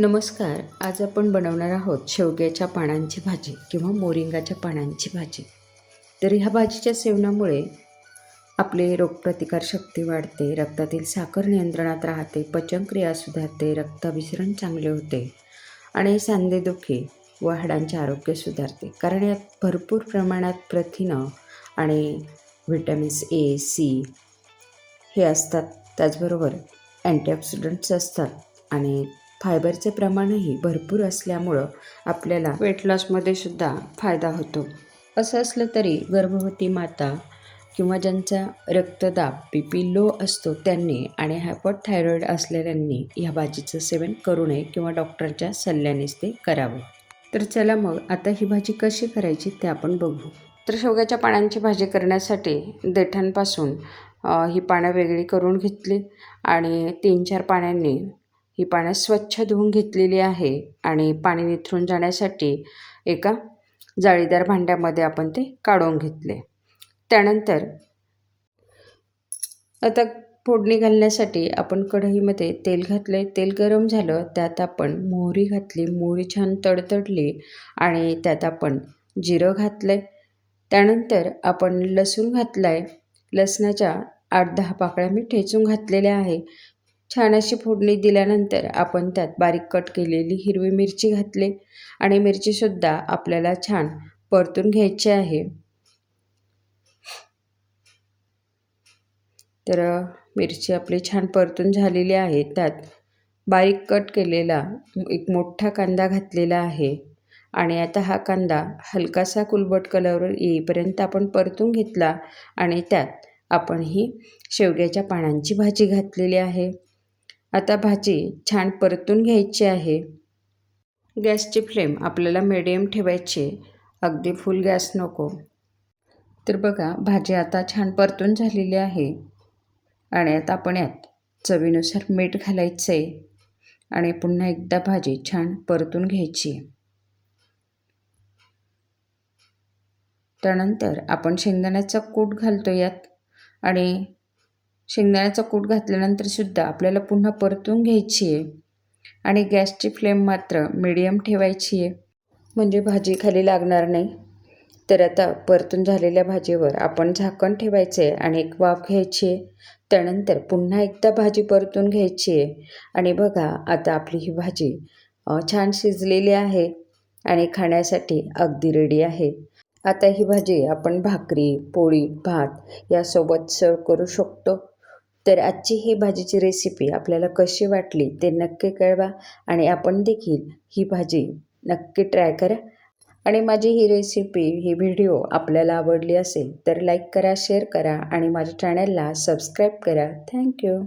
नमस्कार आज आपण बनवणार आहोत शेवग्याच्या पानांची भाजी किंवा मोरिंगाच्या पानांची भाजी. तर ह्या भाजीच्या सेवनामुळे आपली रोगप्रतिकारशक्ती वाढते रक्तातील साखर नियंत्रणात राहते पचनक्रिया सुधारते रक्ताभिसरण चांगले होते आणि सांधेदुखी व हाडांचे आरोग्य सुधारते. कारण यात भरपूर प्रमाणात प्रथिनं आणि व्हिटॅमिन्स ए सी हे असतात. त्याचबरोबर अँटीऑक्सिडंट्स असतात आणि फायबरचे प्रमाणही भरपूर असल्यामुळं आपल्याला वेट लॉसमध्ये सुद्धा फायदा होतो. असं असलं तरी गर्भवती माता किंवा ज्यांचा रक्तदाब बी पी लो असतो त्यांनी आणि हायपरथायरॉईड असलेल्यांनी ह्या भाजीचं सेवन करू नये किंवा डॉक्टरच्या सल्ल्यानेच ते करावं. तर चला मग आता ही भाजी कशी करायची ते आपण बघू. तर शेवग्याच्या पानांची भाजी करण्यासाठी देठांपासून ही पानं वेगळी करून घेतली आणि तीन चार पाण्यांनी ही पानं स्वच्छ धुवून घेतलेली आहे आणि पाणी निथरून जाण्यासाठी एका जाळीदार भांड्यामध्ये आपण ते काढून घेतले. त्यानंतर आता फोडणी घालण्यासाठी आपण कढईमध्ये तेल घातले तेल गरम झालं त्यात आपण मोहरी घातली. मोहरी छान तडतडली आणि त्यात आपण जिरं घातलं त्यानंतर आपण लसूण घातला आहे लसणाच्या आठ दहा पाकळ्या मी ठेचून घातलेल्या आहे. छान अशी फोडणी दिल्यानंतर आपण त्यात बारीक कट केलेली हिरवी मिरची घातली आणि मिरचीसुद्धा आपल्याला छान परतून घ्यायची आहे. तर मिरची आपली छान परतून झालेली आहे. त्यात बारीक कट केलेला एक मोठा कांदा घातलेला आहे आणि आता हा कांदा हलकासा कुलबट कलरवर येईपर्यंत आपण परतून घेतला आणि त्यात आपण ही शेवग्याच्या पानांची भाजी घातलेली आहे. आता भाजी छान परतून घ्यायची आहे. गॅसची फ्लेम आपल्याला मिडियम ठेवायची अगदी फुल गॅस नको. तर बघा भाजी आता छान परतून झालेली आहे. आणि आता आपण यात चवीनुसार मीठ घालायचं आहे आणि पुन्हा एकदा भाजी छान परतून घ्यायची. त्यानंतर आपण शेंगदाण्याचा कूट घालतो यात. आणि शेंगदाण्याचा कूट घातल्यानंतर सुद्धा आपल्याला पुन्हा परतून घ्यायची आहे. आणि गॅसची फ्लेम मात्र मिडियम ठेवायची आहे. म्हणजे भाजी खाली लागणार नाही. तर आता परतून झालेल्या भाजीवर आपण झाकण ठेवायचं आहे आणि एक वाफ घ्यायची आहे. त्यानंतर पुन्हा एकदा भाजी परतून घ्यायची आहे. आणि बघा आता आपली ही भाजी छान शिजलेली आहे आणि खाण्यासाठी अगदी रेडी आहे. आता ही भाजी आपण भाकरी पोळी भात यासोबत सर्व करू शकतो. तर आजची ही भाजीची रेसिपी आपल्याला कशी वाटली ते नक्की कळवा आणि आपण देखील ही भाजी नक्की ट्राय करा. आणि माझी ही रेसिपी ही व्हिडिओ आपल्याला आवडली असेल तर लाईक करा शेअर करा आणि माझ्या चॅनलला सबस्क्राईब करा. थँक्यू